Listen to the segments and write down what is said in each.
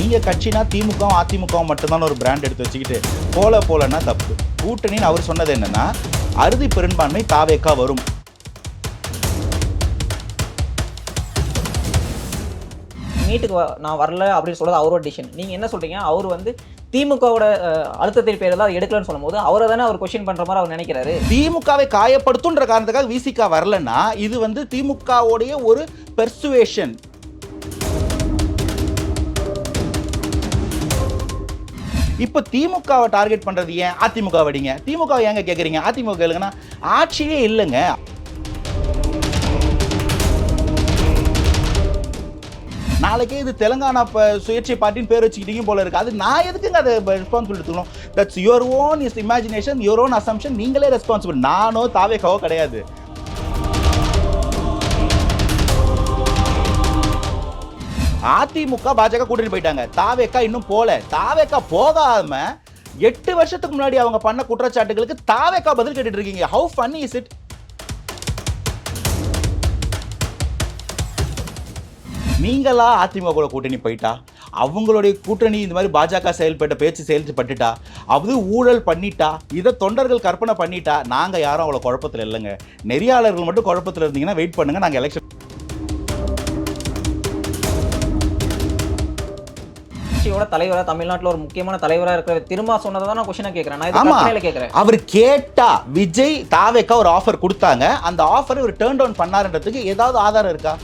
நீங்க கட்சினா திமுகவும் அதிமுகவும் மட்டும்தான் ஒரு பிராண்ட் எடுத்து வச்சுக்கிட்டு போல போலன்னா தப்பு. கூட்டணின்னு அவர் சொன்னது என்னன்னா அறுதி பெரும்பான்மை தாவேக்கா வரும். நீட்டுக்கு வ- நான் வரல அப்படின்னு சொல்றது அவரோட டிசிஷன் நீங்க என்ன சொல்றீங்க? அவர் வந்து திமுகவோட அழுத்தத்தின் பேரில் தான் எடுக்கலன்னு சொல்லும்போது அவரை தானே அவர் கொஸ்டின் பண்ற மாதிரி அவர் நினைக்கிறாரு? திமுகவை காயப்படுத்துன்ற காரணத்துக்காக விசிகா வரலன்னா இது வந்து திமுகவுடைய ஒரு பெர்சுவேஷன் இப்போ திமுகவை டார்கெட் பண்ணுறது ஏன்? அதிமுக வடிங்க. திமுக ஏங்க கேட்குறீங்க அதிமுக கேளுங்கன்னா ஆட்சியே இல்லைங்க. நாளைக்கே இது தெலுங்கானா இப்போ சுயேட்சை பார்ட்டின்னு பேர் வச்சுக்கிட்டீங்க போல இருக்கு. அது நான் எதுக்குங்க அதை ரெஸ்பான்சிபிலிட்டி எடுத்துக்கணும்? That's your own is imagination your own assumption நீங்களே ரெஸ்பான்சிபிள் நானோ தாவேக்காவோ கிடையாது. அதிமுக பாஜக கூட்டணி போயிட்டாங்க. தாவேக்கா இன்னும் போல. தாவேக்கா போகாம எட்டு வருஷத்துக்கு முன்னாடி அவங்க பண்ண குற்றச்சாட்டுகளுக்கு தாவேக்கா பதில் கேட்டுட்டு இருக்கீங்க ஹவு ஃபன் இஸ் இட் நீங்களா அதிமுக கூட கூட்டணி போயிட்டா? அவங்களுடைய கூட்டணி இந்த மாதிரி பாஜக செயல்பட்ட பேச்சு செயல்பட்டுட்டா? அது ஊழல் பண்ணிட்டா? இதை தொண்டர்கள் கற்பனை பண்ணிட்டா? நாங்கள் யாரும் அவ்வளோ குழப்பத்தில் இல்லைங்க. நெறியாளர்கள் மட்டும் குழப்பத்தில் இருந்தீங்கன்னா வெயிட் பண்ணுங்க. நாங்கள் எலெக்ஷன் கட்சியோட தலைவரா தமிழ்நாட்டுல ஒரு முக்கியமான தலைவரா இருக்கிற திரும்ப சொன்னதை தான் நான் கொஸ்டினா கேட்கறேன். நான் கேட்கறேன். அவர் கேட்டா விஜய் தாவேக்கா ஒரு ஆஃபர் கொடுத்தாங்க. அந்த ஆஃபரை ஒரு டேர்ன் டவுன் பண்ணாருன்றதுக்கு ஏதாவது ஆதாரம் இருக்கா?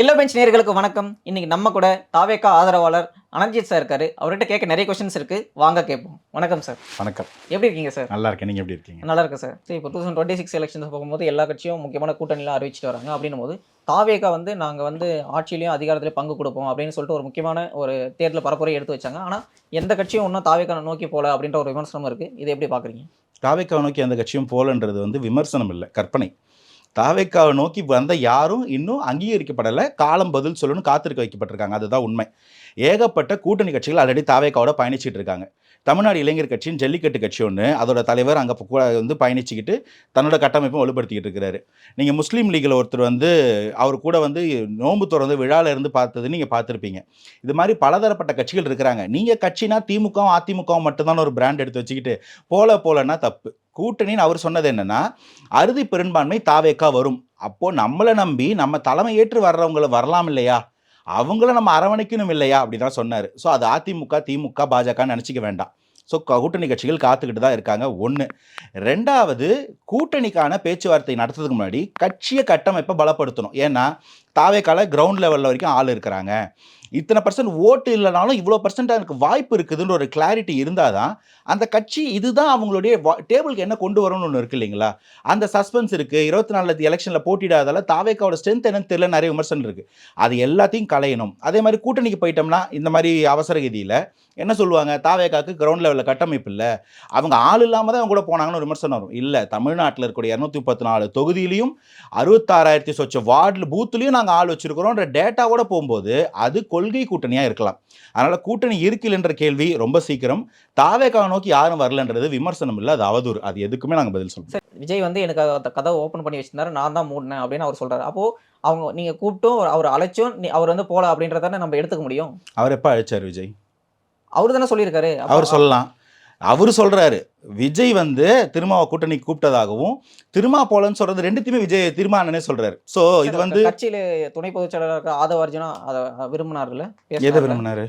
இல்ல பெஞ்ச் நேயர்களுக்கு வணக்கம். இன்னைக்கு நம்ம கூட தாவேக்கா ஆதரவாளர் அனஞ்சித் சார் இருக்காரு. அவர்கிட்ட கேட்க நிறைய கொஸ்டின்ஸ் இருக்கு. வாங்க கேட்போம். வணக்கம் சார் வணக்கம். எப்படி இருக்கீங்க சார் நல்லா இருக்கேன். நீங்க எப்படி இருக்கீங்க? நல்லா இருக்கு சார் சரி இப்போ two thousand twenty six elections போகும்போது எல்லா கட்சியும் முக்கியமான கூட்டணிலாம் அறிவிச்சிட்டு வராங்க. அப்படின்னும் போது தாவேக்கா வந்து நாங்கள் வந்து ஆட்சியிலையும் அதிகாரத்திலையும் பங்கு கொடுப்போம் அப்படின்னு சொல்லிட்டு ஒரு முக்கியமான ஒரு தேர்தல் பரப்புரை எடுத்து வச்சாங்க. ஆனால் எந்த கட்சியும் இன்னும் தாவேக்கா நோக்கி போல அப்படின்ற ஒரு விமர்சனம் இருக்கு. இதை எப்படி பார்க்குறீங்க தாவேக்காவை நோக்கி எந்த கட்சியும் போலன்றது வந்து விமர்சனம் இல்லை கற்பனை. தாவேக்காவை நோக்கி வந்த யாரும் இன்னும் அங்கீகரிக்கப்படலை. காலம் பதில் சொல்லணும்னு காத்திருக்க வைக்கப்பட்டிருக்காங்க. அதுதான் உண்மை. ஏகப்பட்ட கூட்டணி கட்சிகள் ஆல்ரெடி தாவேக்காவோட பயணிச்சிட்டு இருக்காங்க. தமிழ்நாடு இளைஞர் கட்சியின் ஜல்லிக்கட்டு கட்சி ஒன்று அதோட தலைவர் அங்கே கூட வந்து பயணிச்சுக்கிட்டு தன்னோட கட்டமைப்பை வலுப்படுத்திக்கிட்டு இருக்கிறாரு நீங்கள் முஸ்லீம் லீகில் ஒருத்தர் வந்து அவர் கூட வந்து நோன்பு திறந்து விழால இருந்து பார்த்தது நீங்கள் பார்த்துருப்பீங்க. இது மாதிரி பலதரப்பட்ட கட்சிகள் இருக்கிறாங்க. நீங்கள் கட்சினா திமுகவும் அதிமுகவும் மட்டும்தான் ஒரு பிராண்ட் எடுத்து வச்சுக்கிட்டு போல போலன்னா தப்பு. கூட்டணின்னு அவர் சொன்னது என்னன்னா அறுதி பெரும்பான்மை தாவேக்கா வரும். அப்போ நம்மளை நம்பி நம்ம தலைமை ஏற்று வர்றவங்கள வரலாம் இல்லையா? அவங்கள நம்ம அரவணைக்கணும் இல்லையா? அப்படி தான் சொன்னார். ஸோ அது அதிமுக திமுக பாஜகன்னு நினச்சிக்க வேண்டாம். ஸோ கூட்டணி கட்சிகள் காத்துக்கிட்டு தான் இருக்காங்க. ஒன்று ரெண்டாவது கூட்டணிக்கான பேச்சுவார்த்தை நடத்துறதுக்கு முன்னாடி கட்சியை கட்டமைப்பை பலப்படுத்தணும். ஏன்னா தாவேக்கால கிரவுண்ட் லெவலில் வரைக்கும் ஆள் இருக்கிறாங்க. இத்தனை பர்சன்ட் ஓட்டு இல்லைனாலும் இவ்வளோ பர்சன்ட் எனக்கு வாய்ப்பு இருக்குதுன்ற ஒரு கிளாரிட்டி இருந்தால் தான் அந்த கட்சி இதுதான் அவங்களுடைய டேபிளுக்கு என்ன கொண்டு வரணும்னு ஒன்று இருக்கு இல்லைங்களா? அந்த சஸ்பென்ஸ் இருக்குது இருபத்தி நாலு எலெக்ஷனில் போட்டிடாதால தாவேக்காவோட ஸ்ட்ரென்த் என்னன்னு தெரியல நிறைய விமர்சனம் இருக்குது அது எல்லாத்தையும் களையணும். அதே மாதிரி கூட்டணிக்கு போயிட்டோம்னா இந்த மாதிரி அவசர கதியில் என்ன சொல்லுவாங்க? தாவேக்காக்கு கிரவுண்ட் லெவலில் கட்டமைப்பு இல்லை. அவங்க ஆள் இல்லாமல் தான் அவங்க கூட போனாங்கன்னு விமர்சனம் வரும். இல்லை தமிழ்நாட்டில் இருக்கக்கூடிய இரநூத்தி முப்பத்தி நாலு தொகுதியிலையும் அறுபத்தாறாயிரத்தி சொச்ச வார்டில் பூத்துலேயும் நாங்கள் ஆள் வச்சிருக்கிறோன்ற டேட்டாவோட போகும்போது அது கொள்கை கூட்டணியாக இருக்கலாம். அதனால் கூட்டணி இருக்கில்லைன்ற கேள்வி ரொம்ப சீக்கிரம். தாவேக்காவை நோக்கி யாரும் வரலன்றது விமர்சனம் இல்லை அது அவதூறு. அது எதுக்குமே நாங்கள் பதில் சொல்லுவோம் விஜய் வந்து எனக்கு கதவை ஓப்பன் பண்ணி வச்சிருந்தாரு நான் தான் மூடினேன் அப்படின்னு அவர் சொல்றாரு. அப்போ அவங்க நீங்க கூப்பிட்டும் அவர் அழைச்சும் நீ- அவர் வந்து போல அப்படின்றதானே நம்ம எடுத்துக்க முடியும்? அவர் எப்போ அழைச்சார் விஜய்? அவர் தானே சொல்லியிருக்காரு. அவர் சொல்லலாம். அவர் சொல்றாரு விஜய் வந்து திருமாவை கூட்டணிக்கு கூப்பிட்டதாகவும் திருமா போலன்னு சொல்றது ரெண்டுத்தையுமே விஜய் திருமா அண்ணனே சொல்றாரு. ஸோ இது வந்து கட்சியில துணை பொதுச் செயலாளர் ஆதவ அர்ஜுனா அதை விரும்பினார்ல? எதை? விரும்பினாரு?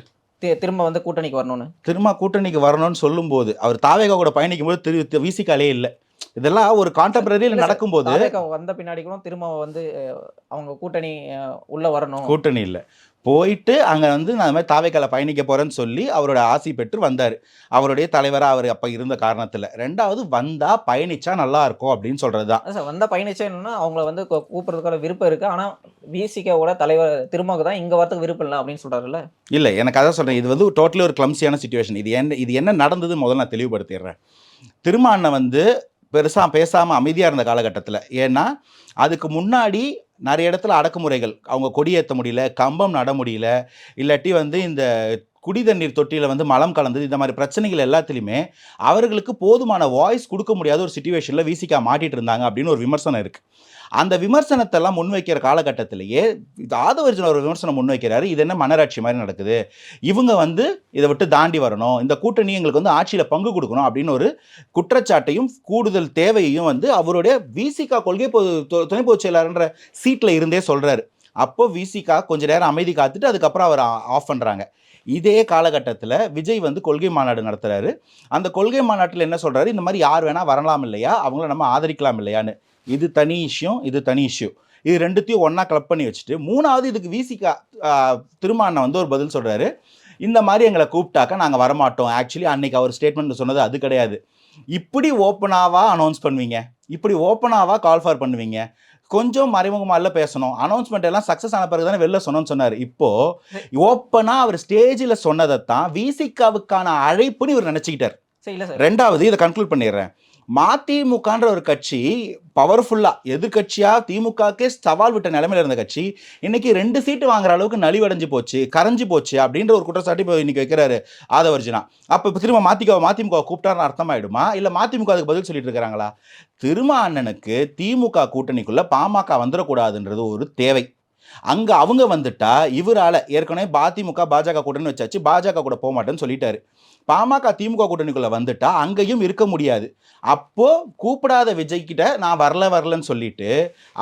திரும்ப வந்து கூட்டணிக்கு வரணும்னு. திருமா கூட்டணிக்கு வரணும்னு சொல்லும்போது அவர் தாவேகா கூட பயணிக்கும் போது திரு விசிகாலே இல்லை. இதெல்லாம் ஒரு கான்டெம்பரரியில் நடக்கும்போது வந்த பின்னாடி கூட திரும்ப வந்து அவங்க கூட்டணி உள்ள வரணும். கூட்டணி இல்லை. போயிட்டு அங்கே வந்து நான் அந்த மாதிரி தாவேக்கால பயணிக்க போகிறேன்னு சொல்லி அவரோட ஆசி பெற்று வந்தார். அவருடைய தலைவராக அவர் அப்போ இருந்த காரணத்தில். ரெண்டாவது வந்தா பயணிச்சா நல்லா இருக்கும் அப்படின்னு சொல்றது தான் சார் வந்த பயணிச்சா என்னன்னா அவங்கள வந்து கூப்பிடுறதுக்கான விருப்பம் இருக்கு. ஆனா விசிகாவோட தலைவர் திருமாவுக்கு தான் இங்க வரதுக்கு விருப்பம் இல்லை அப்படின்னு சொல்றாருல்ல? இல்லை எனக்கு அதான் சொல்கிறேன் இது வந்து டோட்டலி ஒரு கிளம்சியான சுச்சுவேஷன் இது என்ன இது என்ன நடந்தது முதல்ல நான் தெளிவுபடுத்திடுறேன். திருமாண்ணை வந்து பெருசாக பேசாமல் அமைதியாக இருந்த காலகட்டத்தில். ஏன்னா அதுக்கு முன்னாடி நிறைய இடத்துல அடக்குமுறைகள். அவங்க கொடியேற்ற முடியல கம்பம் நட முடியல இல்லாட்டி வந்து இந்த குடி தண்ணீர் தொட்டியில் வந்து மலம் கலந்தது இந்த மாதிரி பிரச்சனைகள் எல்லாத்துலேயுமே அவர்களுக்கு போதுமான வாய்ஸ் கொடுக்க முடியாத ஒரு சுச்சுவேஷனில் விசிகா மாட்டிகிட்டு இருந்தாங்க அப்படின்னு ஒரு விமர்சனம் இருக்குது அந்த விமர்சனத்தெல்லாம் முன்வைக்கிற காலகட்டத்திலேயே ஆதவர்ஜன் ஒரு விமர்சனம் முன்வைக்கிறாரு. இது என்ன மனராட்சி மாதிரி நடக்குது? இவங்க வந்து இதை விட்டு தாண்டி வரணும். இந்த கூட்டணி எங்களுக்கு வந்து ஆட்சியில் பங்கு கொடுக்கணும் அப்படின்னு ஒரு குற்றச்சாட்டையும் கூடுதல் தேவையையும் வந்து அவருடைய விசிகா கொள்கை பொது துணை பொதுச் செயலாளர்ன்ற சீட்டில் இருந்தே சொல்கிறாரு அப்போ விசிகா கொஞ்ச நேரம் அமைதி காத்துட்டு அதுக்கப்புறம் அவர் ஆஃப் பண்ணுறாங்க இதே காலகட்டத்தில் விஜய் வந்து கொள்கை மாநாடு நடத்துகிறாரு அந்த கொள்கை மாநாட்டில் என்ன சொல்கிறாரு இந்த மாதிரி யார் வேணால் வரலாம் இல்லையா? அவங்கள நம்ம ஆதரிக்கலாம் இல்லையான்னு. இது தனி இஷ்யூ இது தனி இஷ்யூ இது ரெண்டுத்தையும் ஒண்ணா கிளப் பண்ணி வச்சுட்டு மூணாவது இதுக்கு விசிகா திருமாண்ணன் வந்து ஒரு பதில் சொல்றாரு. இந்த மாதிரி எங்களை கூப்பிட்டாக்க நாங்கள் வரமாட்டோம். ஆக்சுவலி அன்னைக்கு அவர் ஸ்டேட்மெண்ட் சொன்னது அது கிடையாது. இப்படி ஓப்பனாவா அனௌன்ஸ் பண்ணுவீங்க? இப்படி ஓப்பனாவா கால் ஃபார் பண்ணுவீங்க? கொஞ்சம் மறைமுகமாக இல்லை பேசணும். அனௌன்ஸ்மெண்ட் எல்லாம் சக்ஸஸ் ஆன பிறகு தானே வெளில சொன்னோன்னு சொன்னார். இப்போ ஓப்பனாக அவர் ஸ்டேஜில் சொன்னதை தான் விசிகாவுக்கான அழைப்புன்னு இவர் நினச்சிக்கிட்டார். ரெண்டாவது இதை கன்க்ளூட் பண்ணிடுறேன். மதிமுகன்ற ஒரு கட்சி பவர்ஃபுல்லாக எதிர்கட்சியாக திமுகக்கே சவால் விட்ட நிலமையில இருந்த கட்சி. இன்னைக்கு ரெண்டு சீட்டு வாங்குற அளவுக்கு நலிவடைஞ்சு போச்சு கரைஞ்சு போச்சு அப்படின்ற ஒரு குற்றச்சாட்டு இப்போ இன்னைக்கு வைக்கிறாரு ஆதவர்ஜினா. அப்போ இப்போ திரும்ப மதிமுக மதிமுக கூப்பிட்டாருன்னு அர்த்தமாயிடுமா? இல்லை மதிமுக அதுக்கு பதில் சொல்லிட்டு இருக்கிறாங்களா திருமா அண்ணனுக்கு திமுக கூட்டணிக்குள்ளே பாமக வந்துடக்கூடாதுன்றது ஒரு தேவை. அங்க அவங்க வந்துட்டா இவரால ஏற்கனவே பாதிமுக பாஜக கூட்டணி வச்சாச்சு பாஜக கூட போக மாட்டேன்னு சொல்லிட்டாரு. பாமக திமுக கூட்டணிக்குள்ள வந்துட்டா அங்கேயும் இருக்க முடியாது. அப்போ கூப்பிடாத விஜய்கிட்ட நான் வரல வரலன்னு சொல்லிட்டு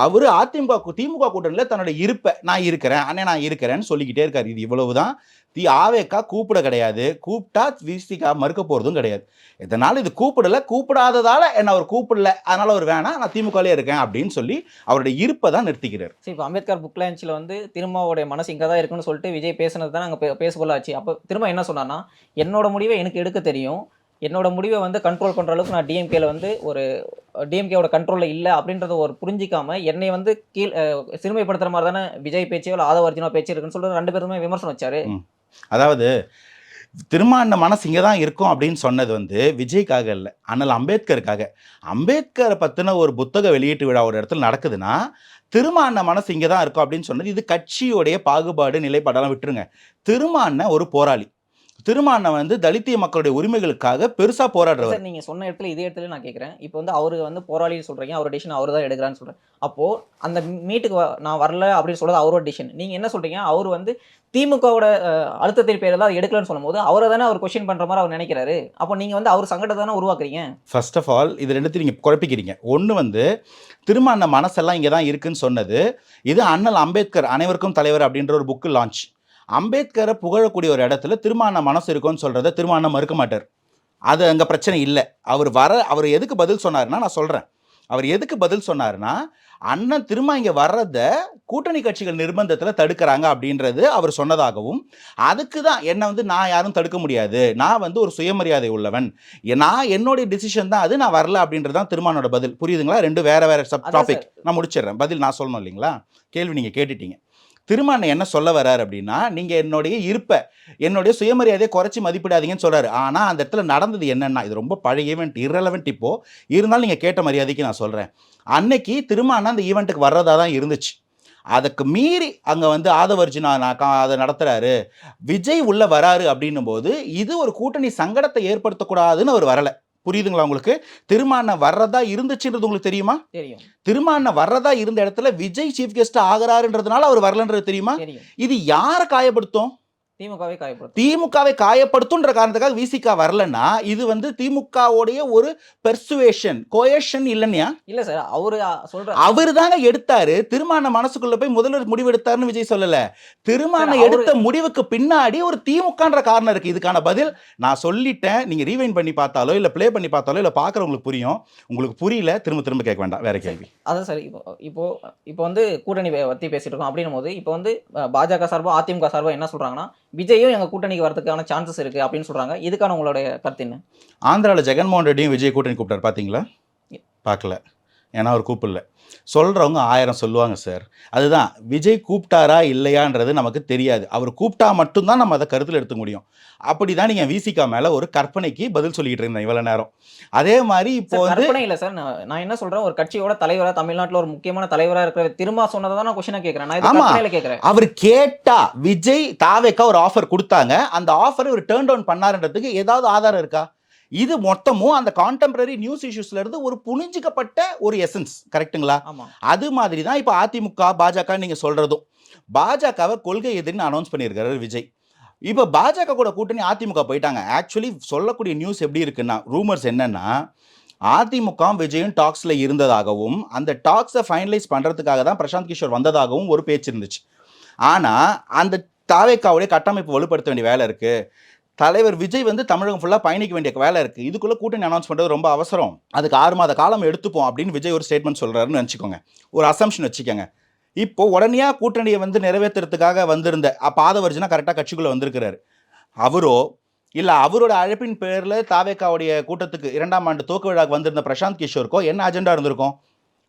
அவர் அதிமுக திமுக கூட்டணியில் தன்னோட இருப்பை நான் இருக்கிறேன் அண்ணே நான் இருக்கிறேன்னு சொல்லிக்கிட்டே இருக்காரு. இது இவ்வளவுதான். தி ஆவேக்கா கூப்பிட கிடையாது. கூப்பிட்டா விசிகா மறுக்க போறதும் கிடையாது. இதனால இது கூப்பிடல? கூப்பிடாததால என்ன அவர் கூப்பிடல. அதனால அவர் வேணாம் நான் திமுகலே இருக்கேன் அப்படின்னு சொல்லி அவருடைய இருப்பை தான் நிறுத்திக்கிறார். சரி இப்போ அம்பேத்கர் புக் லான்ச்சில் வந்து திருமாவோடைய மனசு இங்கே தான் இருக்குன்னு சொல்லிட்டு விஜய் பேசுனது தான் நாங்கள் பேசக்கொள்ளாச்சு அப்போ திரும்ப என்ன சொன்னான்னா என்னோட முடிவை எனக்கு எடுக்க தெரியும். என்னோட முடிவை வந்து கண்ட்ரோல் பண்ணுற அளவுக்கு நான் டிஎம்கேல வந்து ஒரு டிஎம்கேவோட கண்ட்ரோலில் இல்லை அப்படின்றத ஒரு புரிஞ்சிக்காமல் என்னை வந்து கீழ் சிறுமைப்படுத்துகிற மாதிரி தானே விஜய் பேச்சு இல்லை ஆதவர்ஜுனா பேச்சு இருக்குன்னு சொல்லிட்டு ரெண்டு பேருமே விமர்சனம் வச்சாரு. அதாவது திருமாண்ட மனசு இங்கே தான் இருக்கும் அப்படின்னு சொன்னது வந்து விஜய்க்காக இல்லை ஆனால் அம்பேத்கருக்காக. அம்பேத்கரை பற்றின ஒரு புத்தக வெளியீட்டு விழா ஒரு இடத்துல நடக்குதுன்னா திருமாண்ண மனசு இங்கே தான் இருக்கும் அப்படின்னு சொன்னது இது கட்சியுடைய பாகுபாடு நிலைப்பாடெல்லாம் விட்டுருங்க. திருமாண்ண ஒரு போராளி. திருமாண்ண வந்து தலித்திய மக்களுடைய உரிமைகளுக்காக பெருசாக போராடுறவர். சார் நீங்கள் சொன்ன இடத்துல இதே இடத்துல நான் கேட்குறேன் இப்போ வந்து அவரு வந்து போராளின்னு சொல்கிறீங்க அவர் டிசிஷன் அவர் தான் எடுக்கிறான்னு சொல்கிறேன் அப்போது அந்த மீட்டுக்கு நான் வரல அப்படின்னு சொல்றது அவரோட டிசிஷன் நீங்கள் என்ன சொல்கிறீங்க அவர் வந்து திமுகவோட அழுத்தத்தின் பேரில் தான் எடுக்கலன்னு சொல்லும்போது அவரை தானே அவர் கொஸ்டின் பண்ணுற மாதிரி அவர் நினைக்கிறாரு. அப்போ நீங்கள் வந்து அவர் சங்கடத்தை தானே உருவாக்குறீங்க? ஃபர்ஸ்ட் ஆஃப் ஆல் இது ரெண்டுத்தையும் நீங்கள் குழப்பிக்கிறீங்க. ஒன்று வந்து திரும்ப அந்த மனசெல்லாம் இங்கே தான் இருக்குன்னு சொன்னது. இது அண்ணல் அம்பேத்கர் அனைவருக்கும் தலைவர் அப்படின்ற ஒரு புக்கு லான்ச் அம்பேத்கரை புகழக்கூடிய ஒரு இடத்துல திருமான மனசு இருக்கும்னு சொல்கிறத திருமான மறுக்க மாட்டார். அது அங்கே பிரச்சனை இல்லை. அவர் வர அவர் எதுக்கு பதில் சொன்னாருன்னா நான் சொல்கிறேன் அவர் எதுக்கு பதில் சொன்னாருன்னா அண்ணன் திரும்ப இங்கே வர்றத கூட்டணி கட்சிகள் நிர்பந்தத்தில் தடுக்கிறாங்க அப்படின்றது அவர் சொன்னதாகவும் அதுக்கு தான் என்னை வந்து நான் யாரும் தடுக்க முடியாது. நான் வந்து ஒரு சுயமரியாதை உள்ளவன். நான் என்னுடைய டிசிஷன் தான் அது நான் வரல அப்படின்றது தான் திருமானோட பதில். புரியுதுங்களா? ரெண்டு வேற வேற சப் டாபிக் நான் முடிச்சிடுறேன். பதில் நான் சொல்லணும் இல்லைங்களா? கேள்வி நீங்கள் கேட்டுட்டீங்க. திருமான் என்ன சொல்ல வர்றாரு அப்படின்னா நீங்கள் என்னுடைய இருப்பை என்னுடைய சுயமரியாதையை குறைச்சி மதிப்பிடாதீங்கன்னு சொல்கிறார் ஆனால் அந்த இடத்துல நடந்தது என்னென்னா இது ரொம்ப பழைய ஈவெண்ட் இரலவெண்ட் இப்போது இருந்தாலும் நீங்கள் கேட்ட மரியாதைக்கு நான் சொல்கிறேன் அன்னைக்கு திருமான் அந்த ஈவெண்ட்டுக்கு வர்றதா தான் இருந்துச்சு. அதுக்கு மீறி அங்கே வந்து ஆதவர்ஜினா நான் கா- அதை நடத்துகிறாரு விஜய் உள்ளே வராரு அப்படின்னும் போது இது ஒரு கூட்டணி சங்கடத்தை ஏற்படுத்தக்கூடாதுன்னு அவர் வரலை. புரியுதுங்களா உங்களுக்கு? திருமான வர்றதா இருந்துச்சுன்றது உங்களுக்கு தெரியுமா? தெரியும். திருமான வர்றதா இருந்த இடத்துல விஜய் சீஃப் கெஸ்ட் ஆகிறாருன்றதுனால அவர் வரலன்றது தெரியுமா? தெரியும். இது யாரை காயப்படுத்தும்? திமுகவே காயப்படுத்தும். திமுகவை காயப்படுத்துன்ற காரணத்துக்காக விசிகா வரலன்னா இது வந்து திமுகவுடைய ஒரு பெர்சுவேஷன் கோயேஷன் இல்லைன்யா? இல்ல சார் அவரு சொல்ற அவர் தாங்க எடுத்தாரு. திருமான மனசுக்குள்ள போய் முதல்வர் முடிவு எடுத்தாருன்னு விஜய் சொல்லல. திருமான எடுத்த முடிவுக்கு பின்னாடி ஒரு திமுகன்ற காரணம் இருக்கு. இதுக்கான பதில் நான் சொல்லிட்டேன். நீங்க ரீவைண்ட் பண்ணி பார்த்தாலோ இல்ல ப்ளே பண்ணி பார்த்தாலோ இல்ல பாக்குறவங்களுக்கு புரியும். உங்களுக்கு புரியல திரும்ப திரும்ப கேட்க வேண்டாம். வேற கேள்வி. அதான் சார் இப்போ இப்போ இப்போ வந்து கூட்டணி பத்தி பேசிட்டு இருக்கோம். அப்படின்னும் போது இப்போ வந்து பாஜக சார்பா அதிமுக சார்பா என்ன சொல்றாங்கன்னா விஜயும் எங்க கூட்டணிக்கு வரதுக்கான சான்சஸ் இருக்கு அப்படின்னு சொல்றாங்க. இதுக்கான உங்களுடைய கருத்து என்ன? ஆந்திரால ஜெகன்மோகன் ரெட்டியும் விஜய் கூட்டணி கூப்பிட்டாரு பாத்தீங்களா? பார்க்கல ஏன்னா அவர் கூப்பிடல. சொல்கிறவங்க ஆயிரம் சொல்லுவாங்க சார். அதுதான் விஜய் கூப்பிட்டாரா இல்லையான்றது நமக்கு தெரியாது. அவர் கூப்பிட்டா மட்டும்தான் நம்ம அதை கருத்தில் எடுத்துக்க முடியும். அப்படி தான் நீங்கள் விசிகா மேலே ஒரு கற்பனைக்கு பதில் சொல்லிக்கிட்டு இருந்தேன் இவ்வளோ நேரம். அதே மாதிரி இப்போ வந்து இல்ல சார். நான் என்ன சொல்றேன்? ஒரு கட்சியோட தலைவரா தமிழ்நாட்டுல ஒரு முக்கியமான தலைவரா இருக்கிற திரும்ப சொன்னதை தான் நான் கொஸ்டினா கேக்குறேன். நான் இது ஆமா. கற்பனையில கேக்குறேன்? அவர் கேட்டா விஜய் தாவேக்கா ஒரு ஆஃபர் கொடுத்தாங்க. அந்த ஆஃபரை ஒரு டேர்ன் டவுன் பண்ணாருன்றதுக்கு ஏதாவது ஆதாரம் இருக்கா? இது மொத்தமும் அந்த கான்டெம்பரரி நியூஸ் இஷ்யூஸ்ல இருந்து ஒரு புனிஞ்சிக்கப்பட்ட ஒரு எசன்ஸ் கரெக்ட்டுங்களா ஆமா. அது மாதிரி தான் இப்போ அதிமுக பாஜக நீங்க சொல்றதும். பாஜகவை கொள்கை எதிர்னு அனௌன்ஸ் பண்ணியிருக்காரு விஜய். இப்போ பாஜக கூட கூட்டணி அதிமுக போயிட்டாங்க. ஆக்சுவலி சொல்லக்கூடிய நியூஸ் எப்படி இருக்குன்னா ரூமர்ஸ் என்னன்னா அதிமுக விஜயும் டாக்ஸ்ல இருந்ததாகவும் அந்த டாக்ஸை ஃபைனலைஸ் பண்றதுக்காக தான் பிரசாந்த் கிஷோர் வந்ததாகவும் ஒரு பேச்சு இருந்துச்சு. ஆனா அந்த தாவேக்காவுடைய கட்டமைப்பு வலுப்படுத்த வேண்டிய வேலை இருக்கு. தலைவர் விஜய் வந்து தமிழகம் ஃபுல்லாக பயணிக்க வேண்டிய வேலை இருக்குது இதுக்குள்ளே கூட்டணி அனௌன்ஸ் பண்ணுறது ரொம்ப அவசரம். அதுக்கு ஆறு மாத காலம் எடுத்துப்போம் அப்படின்னு விஜய் ஒரு ஸ்டேட்மெண்ட் சொல்கிறாருன்னு நினச்சிக்கோங்க. ஒரு அசம்ஷன் வச்சுக்கோங்க. இப்போ உடனே கூட்டணியை வந்து நிறைவேற்றுறதுக்காக வந்திருந்த பாதவர்ஜனா கரெக்டாக கட்சிக்குள்ளே வந்திருக்கிறாரு. அவரோ இல்லை அவரோட அழைப்பின் பேரில் தாவேக்காவுடைய கூட்டத்துக்கு இரண்டாம் ஆண்டு தோக்கு விழாக்கு வந்திருந்த பிரசாந்த் கிஷோருக்கோ என்ன அஜெண்டா இருந்திருக்கும்?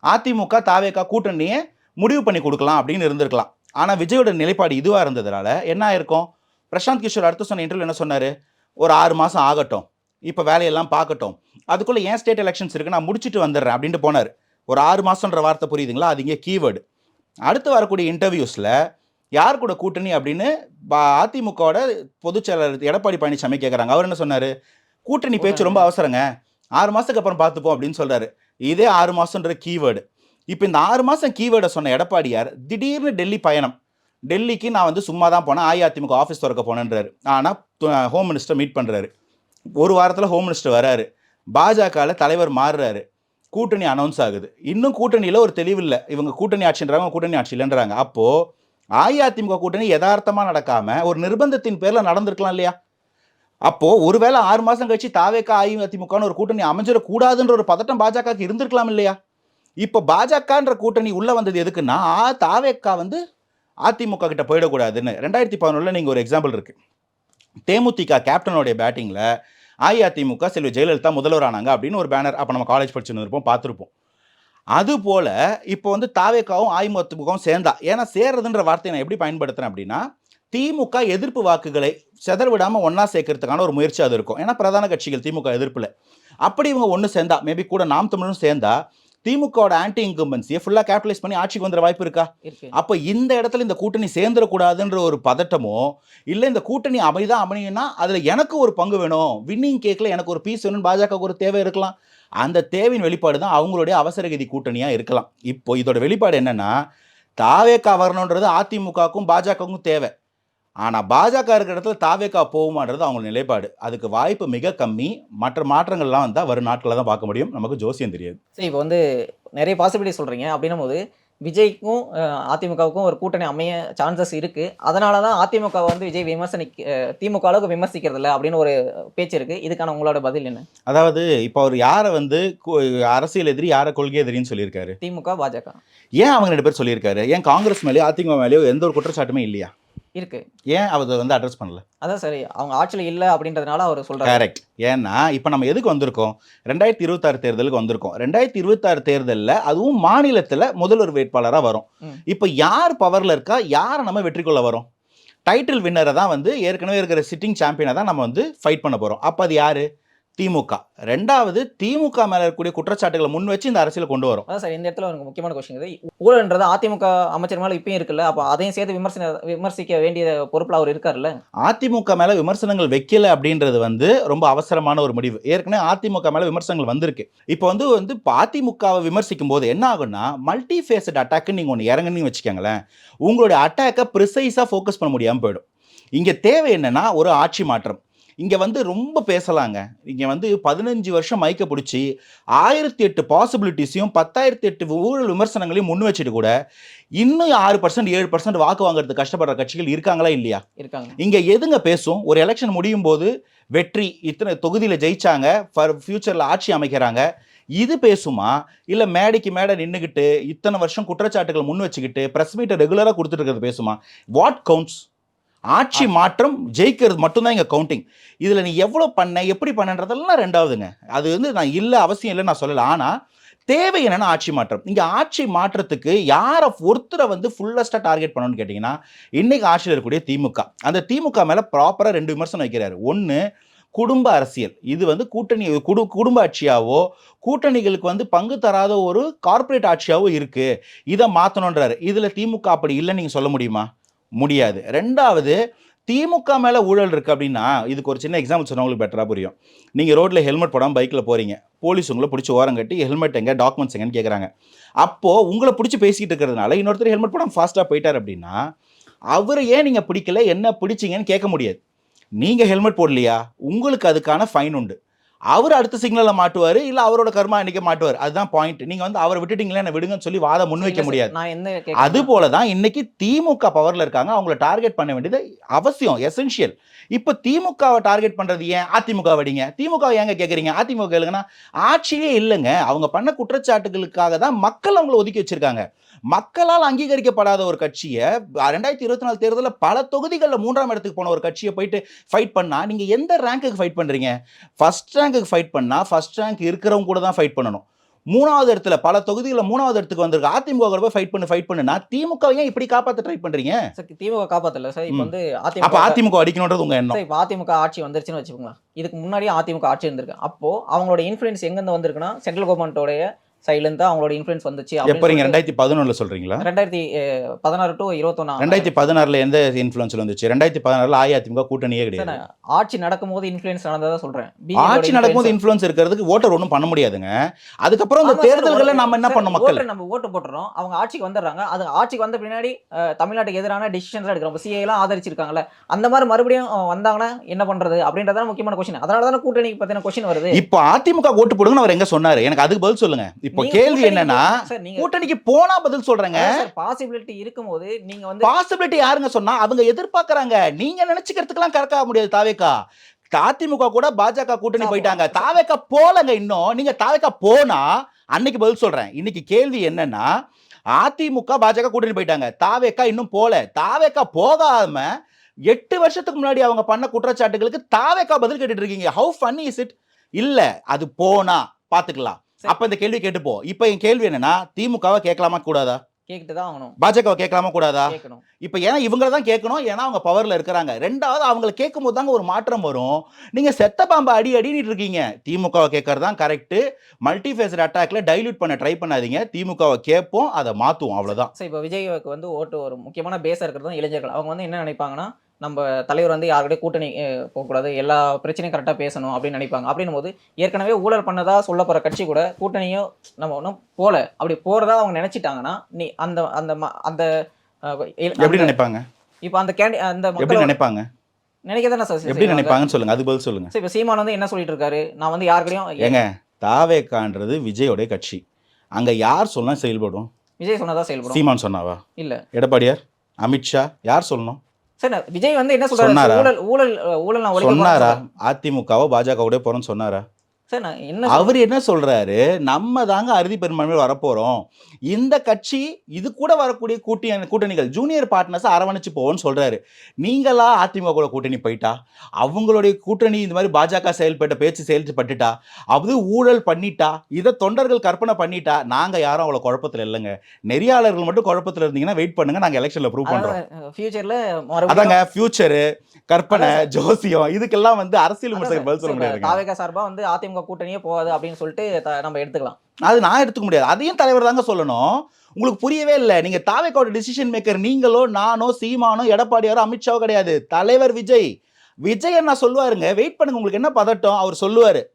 அதிமுக தாவேக்கா கூட்டணியை முடிவு பண்ணி கொடுக்கலாம் அப்படின்னு இருந்திருக்கலாம். ஆனால் விஜயோட நிலைப்பாடு இதுவாக இருந்ததுனால என்ன ஆயிருக்கும்? பிரசாந்த் கிஷோர் அடுத்து சொன்ன இன்டர்வியூ என்ன சொன்னார்? ஒரு ஆறு மாதம் ஆகட்டும். இப்போ வேலையெல்லாம் பார்க்கட்டும். அதுக்குள்ளே ஏன் ஸ்டேட் எலெக்ஷன்ஸ் இருக்கு? நான் முடிச்சுட்டு வந்துடுறேன் அப்படின்ட்டு போனார். ஒரு ஆறு மாதன்ற வார்த்தை புரியுதுங்களா? அது இங்கே கீவேர்டு அடுத்து வரக்கூடிய இன்டர்வியூஸில் யார் கூட கூட்டணி அப்படின்னு பா- அதிமுகவோட பொதுச் செயலாளர் எடப்பாடி பழனிசாமி கேட்குறாங்க அவர் என்ன சொன்னார்? கூட்டணி பேச்சு ரொம்ப அவசரங்க. ஆறு மாதத்துக்கு அப்புறம் பார்த்துப்போம் அப்படின்னு சொல்கிறாரு இதே ஆறு மாதன்ற கீவேர்டு இப்போ இந்த ஆறு மாதம் கீவேர்டை சொன்ன எடப்பாடியார் திடீர்னு டெல்லி பயணம். டெல்லிக்கு நான் வந்து சும்மா தான் போனேன். அஇஅதிமுக ஆஃபீஸ் திறக்க போனேன்றாரு. ஆனால் ஹோம் மினிஸ்டர் மீட் பண்ணுறாரு ஒரு வாரத்தில் ஹோம் மினிஸ்டர் வராரு. பாஜகவில் தலைவர் மாறுறாரு. கூட்டணி அனௌன்ஸ் ஆகுது. இன்னும் கூட்டணியில் ஒரு தெளிவில்லை இவங்க கூட்டணி ஆட்சின்றாங்க கூட்டணி ஆட்சி இல்லைன்றாங்க. அப்போது அஇஅதிமுக கூட்டணி யதார்த்தமாக நடக்காமல் ஒரு நிர்பந்தத்தின் பேரில் நடந்திருக்கலாம் இல்லையா? அப்போது ஒருவேளை ஆறு மாதம் கழிச்சு தாவேக்கா அஇஅதிமுகன்னு ஒரு கூட்டணி அமைஞ்சிடக்கூடாதுன்ற ஒரு பதட்டம் பாஜகவுக்கு இருந்திருக்கலாம் இல்லையா? இப்போ பாஜகன்ற கூட்டணி உள்ளே வந்தது எதுக்குன்னா தாவேக்கா வந்து அதிமுக கிட்ட போயிடக்கூடாதுன்னு. ரெண்டாயிரத்தி பதினொன்றில் நீங்கள் ஒரு எக்ஸாம்பிள் இருக்குது தேமுதிக கேப்டனுடைய பேட்டிங்கில் அஇஅதிமுக செல்வி ஜெயலலிதா முதல்வர் ஆனாங்க அப்படின்னு ஒரு பேனர் அப்போ நம்ம காலேஜ் படிச்சுன்னு இருப்போம் பார்த்துருப்போம். அதுபோல் இப்போ வந்து தாவேக்காவும் அஇமுகவும் சேர்ந்தா. ஏன்னா சேர்றதுன்ற வார்த்தையை நான் எப்படி பயன்படுத்துகிறேன் அப்படின்னா திமுக எதிர்ப்பு வாக்குகளை செதறவிடாமல் ஒன்றா சேர்க்கறதுக்கான ஒரு முயற்சி அது இருக்கும். ஏன்னா பிரதான கட்சிகள் திமுக எதிர்ப்பில். அப்படி இவங்க ஒன்று சேர்ந்தா மேபி கூட நாம் தமிழும் சேர்ந்தா திமுகவோட ஆன்டி இன்கம்பன்சியை ஃபுல்லாக கேபிட்டலைஸ் பண்ணி ஆட்சிக்கு வந்துட வாய்ப்பு இருக்கா? இருக்கு. அப்போ இந்த இடத்துல இந்த கூட்டணி சேர்ந்துடக்கூடாதுன்ற ஒரு பதட்டமோ இல்லை இந்த கூட்டணி அமைதான் அமையும்னா அதில் எனக்கு ஒரு பங்கு வேணும் வின்னிங் கேக்கில் எனக்கு ஒரு பீஸ் வேணும்னு பாஜகவுக்கு ஒரு தேவை இருக்கலாம். அந்த தேவையின் வெளிப்பாடு தான் அவங்களுடைய அவசரகதி கூட்டணியாக இருக்கலாம். இப்போ இதோட வெளிப்பாடு என்னன்னா தாவேக்கா வரணுன்றது அதிமுகவுக்கும் பாஜகவுக்கும் தேவை. ஆனால் பாஜக இருக்கிற இடத்துல தாவேக்கா போகுமான்றது அவங்க நிலைப்பாடு. அதுக்கு வாய்ப்பு மிக கம்மி. மற்ற மாற்றங்கள்லாம் வந்தால் வரும் நாட்களில் தான் பார்க்க முடியும். நமக்கு ஜோசியம் தெரியாது. சரி இப்போ வந்து நிறைய பாசிபிலிட்டி சொல்றீங்க. அப்படின்னும் போது விஜய்க்கும் அதிமுகவுக்கும் ஒரு கூட்டணி அமைய சான்சஸ் இருக்கு. அதனால தான் அதிமுக வந்து விஜய் விமர்சனிக்க அஹ், திமுக அளவுக்கு விமர்சிக்கிறது இல்லை அப்படின்னு ஒரு பேச்சு இருக்கு. இதுக்கான உங்களோட பதில் என்ன? அதாவது இப்போ அவர் யாரை வந்து அரசியல் எதிரி யாரை கொள்கை எதிரின்னு சொல்லியிருக்காரு? திமுக பாஜக. ஏன் அவங்க ரெண்டு பேர் சொல்லியிருக்காரு? ஏன் காங்கிரஸ் மேலேயோ அதிமுக மேலேயோ எந்த ஒரு குற்றச்சாட்டுமே இல்லையா? இருக்கு. ஏன் அவர் வந்து அட்ரஸ் பண்ணல? அதான் சரி அவங்க ஆட்சியில் இல்லை அப்படின்றதுனால அவர் சொல்றாரு. கரெக்ட் ஏன்னா இப்போ நம்ம எதுக்கு வந்திருக்கோம்? ரெண்டாயிரத்தி இருபத்தாறு தேர்தலுக்கு வந்திருக்கோம். ரெண்டாயிரத்தி இருபத்தாறு தேர்தலில் அதுவும் மாநிலத்தில் முதல்வர் வேட்பாளராக வரும். இப்போ யார் பவரில் இருக்கா? யாரை நம்ம வெற்றி கொள்ள வரோம்? டைட்டில் வின்னரை தான் வந்து ஏற்கனவே இருக்கிற சிட்டிங் சாம்பியனை தான் நம்ம வந்து ஃபைட் பண்ண போகிறோம் அப்போ அது யார்? திமுக. ரெண்டாவது திமுக மேலே இருக்கக்கூடிய குற்றச்சாட்டுகளை முன் வச்சு இந்த அரசியல் கொண்டு வரும். அதான் சார் இந்த இடத்துல ஒரு முக்கியமான கொஸ்டின் இது. ஊழல்ன்றது அதிமுக அமைச்சர் மேல இப்பயும் இருக்குல்ல அப்போ அதையும் சேர்த்து விமர்சன விமர்சிக்க வேண்டிய பொறுப்புல அவர் இருக்காருல்ல? அதிமுக மேல விமர்சனங்கள் வைக்கல அப்படின்றது வந்து ரொம்ப அவசரமான ஒரு முடிவு. ஏற்கனவே அதிமுக மேல விமர்சனங்கள் வந்திருக்கு. இப்போ வந்து வந்து அதிமுகவை விமர்சிக்கும் போது என்ன ஆகும்னா மல்டி ஃபேஸட் அட்டாக்கு நீங்க ஒன்று இறங்குன்னு வச்சுக்கோங்களேன் உங்களுடைய அட்டாக்கை ப்ரிசைஸாக ஃபோக்கஸ் பண்ண முடியாமல் போயிடும். இங்க தேவை என்னன்னா ஒரு ஆட்சி மாற்றம். இங்க வந்து ரொம்ப பேசலாங்க. இங்க வந்து பதினஞ்சு வருஷம் மைக்க பிடிச்சி ஆயிரத்தி எட்டு பாசிபிலிட்டிஸையும் பத்தாயிரத்தி எட்டு ஊழல் விமர்சனங்களையும் முன் வச்சுட்டு கூட இன்னும் ஆறு பர்சன்ட் ஏழு பர்சன்ட் வாக்கு வாங்குறதுக்கு கஷ்டப்படுற கட்சிகள் இருக்காங்களா இல்லையா? இருக்காங்க. இங்க எதுங்க பேசும்? ஒரு எலெக்ஷன் முடியும் போது வெற்றி இத்தனை தொகுதியில ஜெயிச்சாங்க ஃபார் ஃபியூச்சர்ல ஆட்சி அமைக்கிறாங்க. இது பேசுமா? இல்ல மேடைக்கு மேடை நின்றுக்கிட்டு இத்தனை வருஷம் குற்றச்சாட்டுகள் முன் வச்சுக்கிட்டு பிரஸ் மீட்டை ரெகுலரா கொடுத்துட்டு இருக்கிறது பேசுமா? வாட் கவுண்ட்ஸ் ஆட்சி மாற்றம் ஜெயிக்கிறது மட்டும்தான் இங்க கவுண்டிங் இதுல நீ எவ்வளவு பண்ண எப்படி பண்ணன்றதெல்லாம் ரெண்டாவதுங்க. அது வந்து நான் இல்ல அவசியம் இல்லை நான் சொல்லல. ஆனா தேவை என்னன்னா ஆட்சி மாற்றம். இங்க ஆட்சி மாற்றத்துக்கு யாரை ஒருத்தரை வந்து ஃபுல்லஸ்டா டார்கெட் பண்ணணும்னு கேட்டிங்கன்னா இன்னைக்கு ஆட்சியில் இருக்கக்கூடிய திமுக. அந்த திமுக மேல ப்ராப்பரா ரெண்டு விமர்சனம் வைக்கிறாரு. ஒன்னு குடும்ப அரசியல். இது வந்து கூட்டணி குடு குடும்ப ஆட்சியாவோ கூட்டணிகளுக்கு வந்து பங்கு தராத ஒரு கார்ப்பரேட் ஆட்சியாவோ இருக்கு. இதை மாத்தணுன்றாரு இதுல திமுக அப்படி இல்லைன்னு நீங்க சொல்ல முடியுமா? முடியாது. ரெண்டாவது திமுக மேலே ஊழல் இருக்குது அப்படின்னா இதுக்கு ஒரு சின்ன எக்ஸாம்பிள் சொன்னால் உங்களுக்கு பெட்டராக புரியும். நீங்கள் ரோட்டில் ஹெல்மெட் போடாமல் பைக்கில் போகிறீங்க போலீஸ் உங்களை பிடிச்சி ஓரம் கட்டி ஹெல்மெட் எங்கே டாக்குமெண்ட்ஸ் எங்கன்னு கேட்குறாங்க அப்போது உங்களை பிடிச்சி பேசிக்கிட்டு இருக்கிறதுனால இன்னொருத்தர் ஹெல்மெட் போடாமல் ஃபாஸ்ட்டாக போயிட்டார் அப்படின்னா அவரை ஏன் நீங்கள் பிடிக்கல என்ன பிடிச்சீங்கன்னு கேட்க முடியாது. நீங்கள் ஹெல்மெட் போடலையா? உங்களுக்கு அதுக்கான ஃபைன் உண்டு. அவர் அடுத்த சிக்னல்ல மாட்டுவாரு இல்ல அவரோட கர்மா அன்னைக்கு மாட்டுவார். அதுதான் பாயிண்ட் நீங்க வந்து அவரை விட்டுட்டீங்களே என்ன விடுங்கன்னு சொல்லி வாதம் முன்வைக்க முடியாது. அது போல தான் இன்னைக்கு திமுக பவர்ல இருக்காங்க அவங்கள டார்கெட் பண்ண வேண்டியது அவசியம் எசென்ஷியல் இப்போ திமுகவை டார்கெட் பண்றது ஏன்? அதிமுக வடிங்க. திமுக ஏங்க கேக்குறீங்க? அதிமுக கேளுங்கன்னா ஆட்சியே இல்லைங்க. அவங்க பண்ண குற்றச்சாட்டுகளுக்காக தான் மக்கள் அவங்கள ஒதுக்கி வச்சிருக்காங்க. மக்களால் அங்கீகரிக்கப்படாத ஒரு கட்சியை ரெண்டாயிரத்தி இருபத்தி நாலு தேர்தலில் பல தொகுதிகளில் மூன்றாம் இடத்துக்கு போன ஒரு கட்சியை போயிட்டு ஃபைட் பண்ணா நீங்க எந்த ரேங்க்குக்கு ஃபைட் பண்றீங்க? ஃபர்ஸ்ட் ரேங்க்குக்கு ஃபைட் பண்ணா ஃபர்ஸ்ட் ரேங்க் இருக்கிறவங்க கூட தான் ஃபைட் பண்ணணும். மூணாவது இடத்துல பல தொகுதிகளில் மூணாவது இடத்துக்கு வந்திருக்கு. அதிமுக கூட போய் ஃபைட் பண்ணு ஃபைட் பண்ணுனா திமுக ஏன் இப்படி காப்பாற்ற ட்ரை பண்றீங்க? சார், திமுக காப்பாத்தல. சார் இப்போ. வந்து அப்ப அதிமுக அதிமுக அடிக்கணுன்றது உங்க எண்ணம். இப்போ அதிமுக ஆட்சி வந்துருச்சுன்னு வச்சுக்கோங்களா இதுக்கு முன்னாடி அதிமுக ஆட்சி இருந்திருக்கு. அப்போ அவங்களோட இன்ஃப்ளூயன்ஸ் எங்கேருந்து வந்திருக்குன்னா சென்ட்ரல் கவர்மெண்ட்டோடைய சைட்லேருந்து அவங்களோட இன்ஃப்ளூயன்ஸ் வந்துச்சு எப்ப அப்படின்னு நீங்க சொல்லிட்டு ரெண்டாயிரத்தி பதினொன்னுல சொல்றீங்களா? ரெண்டாயிரத்தி பதினாறு டு இருபத்தொன்னா ரெண்டாயிரத்தி பதினாறுல எந்த இன்ஃபுளுன்ஸ்ல வந்துச்சு? ரெண்டாயிரத்தி பதினாறுல அஇஅதிமுக கூட்டணியே கிடையாது. ஆட்சி நடக்கும்போது இன்ஃப்ளூயன்ஸ் நடந்ததா சொல்றேன். ஆட்சி நடக்கும்போது இன்ஃபுளுன்ஸ் இருக்கிறதுக்கு ஓட்டர் ஒன்றும் பண்ண முடியாதுங்க. அதுக்கப்புறம் இந்த ஆமா சார், தேர்தல்களை ஓட்டு- நம்ம என்ன பண்ண மக்கள்? நம்ம ஓட்டு போட்டுறோம். அவங்க ஆட்சிக்கு வந்துடுறாங்க. அது ஆட்சிக்கு வந்த பின்னாடி தமிழ்நாட்டுக்கு எதிரான டிசிஷன்ஸ் எடுக்கிறோம். இப்போ சிஏ எல்லாம் ஆதரிச்சிருக்காங்கல்ல. அந்த மாதிரி மறுபடியும் வந்தாங்கன்னா என்ன பண்றது? அப்படின்றதான் முக்கியமான கொஸ்டின் அதனால தானே கூட்டணி பத்தின கொஸ்டின் வருது. இப்போ அதிமுக ஓட்டு போடுங்கன்னு அவர் எங்க சொன்னாரு? எனக்கு அதுக்கு பதில் சொல்லுங்க. இப்போ நீங்க கேள்வி என்னன்னா கூட்டணிக்கு போனா பதில் சொல்றேங்க. பாசிபிலிட்டி இருக்கும்போது நீங்க வந்து பாசிபிலிட்டி யாருங்க சொன்னா அவங்க எதிர்பார்க்கறாங்க. நீங்க நினைச்சுக்கிறதுக்கெல்லாம் கரெக்டா முடியாது தாவேக்கா. அதிமுக கூட பாஜக கூட்டணி போயிட்டாங்க. தாவேக்கா போலங்க இன்னும். நீங்க தாவேக்கா போனா அன்னைக்கு பதில் சொல்றேன். இன்னைக்கு கேள்வி என்னன்னா அதிமுக பாஜக கூட்டணி போயிட்டாங்க. தாவேக்கா இன்னும் போல. தாவேக்கா போகாம எட்டு வருஷத்துக்கு முன்னாடி அவங்க பண்ண குற்றச்சாட்டுகளுக்கு தாவேக்கா பதில் கேட்டுட்டு இருக்கீங்க. ஹவு ஃபன் இஸ் இட் இல்ல அது போனா. பாத்துக்கலாம் சரி. அப்ப இந்த கேள்வி கேட்டுப்போ. இப்ப என் கேள்வி என்னன்னா திமுகவை கேட்கலாமா கூடாதா? பாஜகவை கேட்கலாமா கூடாதா? இப்போ ஏன்னா இவங்கள தான் கேட்கணும். ஏன்னா அவங்க பவர்ல இருக்கிறாங்க. ரெண்டாவது அவங்கள கேட்கும் போது தாங்க ஒரு மாற்றம் வரும். நீங்க செத்த பாம்பை அடி அடின்னு இருக்கீங்க. திமுகவை கேட்கறது தான் கரெக்ட் மல்டி ஃபேஸர் அட்டாக்ல டைல்யூட் பண்ண ட்ரை பண்ணாதீங்க. திமுகவை கேட்போம் அதை மாத்துவோம். அவ்வளவுதான். இப்போ விஜய்க்கு வந்து ஓட்டு ஒரு முக்கியமான பேஸாக இருக்கிறது தான் இளைஞர்கள். அவங்க வந்து என்ன நினைப்பாங்கன்னா நம்ம தலைவர் வந்து யாருக்கிட்டே கூட்டணி போகக்கூடாது. எல்லா பிரச்சனையும் கரெக்டாக பேசணும் அப்படின்னு நினைப்பாங்க. அப்படின்னும் போது ஏற்கனவே ஊழல் பண்ணதா சொல்ல போகிற கட்சி கூட கூட்டணியும் நம்ம ஒன்றும் போல. அப்படி போகிறதா அவங்க நினைச்சிட்டாங்கன்னா நீ அந்த அந்த அந்த எப்படி நினைப்பாங்க? இப்போ அந்த கேண்டி அந்த எப்படி மக்கள் நினைப்பாங்க? நினைக்க தானே சார் எப்படி நினைப்பாங்கன்னு சொல்லுங்க. அது பதில் சொல்லுங்க. சார் இப்போ சீமான் வந்து என்ன சொல்லிட்டு இருக்காரு? நான் வந்து யாருக்கிட்டையும் ஏங்க தாவேக்கான்றது விஜயோடைய கட்சி. அங்க யார் சொன்னா செயல்படும்? விஜய் சொன்னதா செயல்படும். சீமான் சொன்னாவா? இல்ல. எடப்பாடியார்? அமித்ஷா? யார் சொல்லணும்? சார் விஜய் வந்து என்ன சொல்றாரு? ஊழல் ஊழல் ஊழல் நான் போறேன்னு சொன்னாரா. அதிமுகவோ பாஜகவோட போறோம்னு சொன்னாரா சார் நான் என்ன அவர் என்ன சொல்றாரு? நம்ம தாங்க அறுதி பெரும்பான்மையில் வரப்போறோம். இந்த கட்சி இது கூட வரக்கூடிய கூட்டி கூட்டணிகள் ஜூனியர் பார்ட்னர்ஸ் அரவணைச்சு போவோம்னு சொல்றாரு. நீங்களா அதிமுக கூட கூட்டணி போயிட்டா? அவங்களுடைய கூட்டணி இந்த மாதிரி பாஜக செயல்பட்ட பேச்சு செயல்பட்டுட்டா? அது ஊழல் பண்ணிட்டா? இதை தொண்டர்கள் கற்பனை பண்ணிட்டா? நாங்க யாரும் அவ்வளவு குழப்பத்துல இல்லைங்க. நெறியாளர்கள் மட்டும் குழப்பத்துல இருந்தீங்கன்னா வெயிட் பண்ணுங்க நாங்க எலெக்ஷன்ல ப்ரூவ் பண்றோம். ஃபியூச்சர்ல அதாங்க ஃபியூச்சரு கற்பனை ஜோசியம் இதுக்கெல்லாம் வந்து அரசியல் விமர்சகர் பதில் சொல்ல முடியாதுங்க. தாவேகா சார்பா வந்து அதிமுக கூட்டணியே போகாது அப்படின்னு சொல்லிட்டு த- நம்ம எடுத்துக்கலாம். அது நான் எடுத்துக்க முடியாது. அதையும் தலைவர் தாங்க சொல்லணும். உங்களுக்கு புரியவே இல்லை. நீங்கள் தாவேக்கோட டிசிஷன் மேக்கர் நீங்களோ நானோ சீமானோ எடப்பாடியாரோ அமித்ஷாவோ கிடையாது. தலைவர் விஜய். விஜய் என்ன சொல்லுவாருங்க. வெயிட் பண்ணுங்க. உங்களுக்கு என்ன பதட்டம்? அவர் சொல்லுவார்.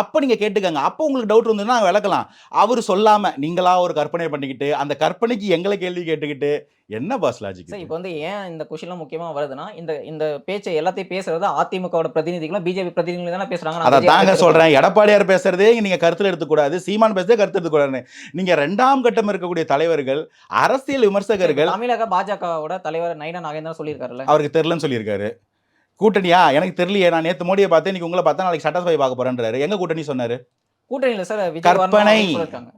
அப்போ நீங்க கேட்டுக்கங்க. அப்போ உங்களுக்கு டவுட் இருந்ததுன்னா விளக்கலாம். அவர் சொல்லாம நீங்களா ஒரு கற்பனை பண்ணிக்கிட்டு அந்த கற்பனைக்கு எங்களை கேள்வி கேட்டுக்கிட்டு என்ன பாஸ் லாஜிக் சார் இப்போ வந்து ஏன் இந்த கொஸ்டின்லாம் முக்கியமா வருதுன்னா இந்த இந்த பேச்சை எல்லாத்தையும் பேசுறது அதிமுகவோட பிரதிநிதிகளும் பிஜேபி பிரதிநிதிகளும் தானே பேசுறாங்க. அதை தாங்க சொல்றேன். எடப்பாடியார் பேசுறதே நீங்க கருத்துல எடுத்துக்கூடாது. சீமான் பேசுறதே கருத்து எடுத்துக்கூடாது நீங்க ரெண்டாம் கட்டம் இருக்கக்கூடிய தலைவர்கள் அரசியல் விமர்சகர்கள் தமிழக பாஜகவோட தலைவர் நைனா நாகேந்திரன் சொல்லியிருக்காருல்ல. அவருக்கு தெரிலன்னு சொல்லியிருக்காரு. கூட்டணியா? எனக்கு தெரியலையே. நான் நேத்து மோடியை பார்த்தேன். இன்னைக்கு உங்களை பார்த்தா நாளைக்கு சட்டசபை பார்க்க போறேன்றாரு. எங்க கூட்டணி சொன்னாரு? கூட்டணியில சார் கற்பனை.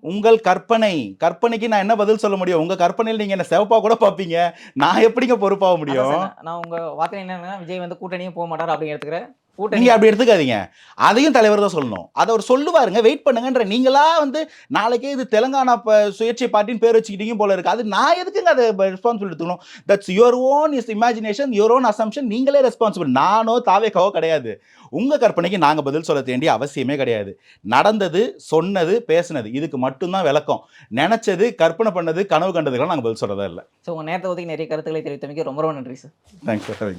உங்கள் கற்பனை. கற்பனைக்கு நான் என்ன பதில் சொல்ல முடியும்? உங்க கற்பனையில் நீங்க என்ன சிவப்பா கூட பார்ப்பீங்க? நான் எப்படிங்க பொறுப்பாக முடியும்? நான் உங்க வார்த்தை என்னன்னா விஜய் வந்து கூட்டணியும் போக மாட்டார் அப்படின்னு எடுத்துக்கிறேன். கூட்டணி நீங்க அப்படி எடுத்துக்காதீங்க. அதையும் தலைவர் தான் சொல்லணும். அதை அவர் சொல்லுவாருங்க. வெயிட் பண்ணுங்கன்ற. நீங்களா வந்து நாளைக்கே இது தெலுங்கானா ப- சுயேட்சை பார்ட்டின்னு பேர் வச்சுக்கிட்டீங்க போல இருக்கு. அது நான் எதுக்குங்க அதை ரெஸ்பான்சிபிள் எடுத்துக்கணும்? That's your own is imagination your own assumption நீங்களே ரெஸ்பான்சிபிள் நானோ தாவேக்காவோ கிடையாது. உங்க கற்பனைக்கு நாங்க பதில் சொல்ல வேண்டிய அவசியமே கிடையாது. நடந்தது சொன்னது பேசுனது. இதுக்கு மட்டும்தான் விளக்கம். நினைச்சது கற்பனை பண்ணது கனவு கண்டதுக்கெல்லாம் நாங்க பதில் சொல்றதா இல்லை. ஸோ உங்கள் நேரத்தை ஒதுக்கி நிறைய கருத்துக்களை தெரிவித்தமைக்கு ரொம்ப ரொம்ப நன்றி சார் ஃபார்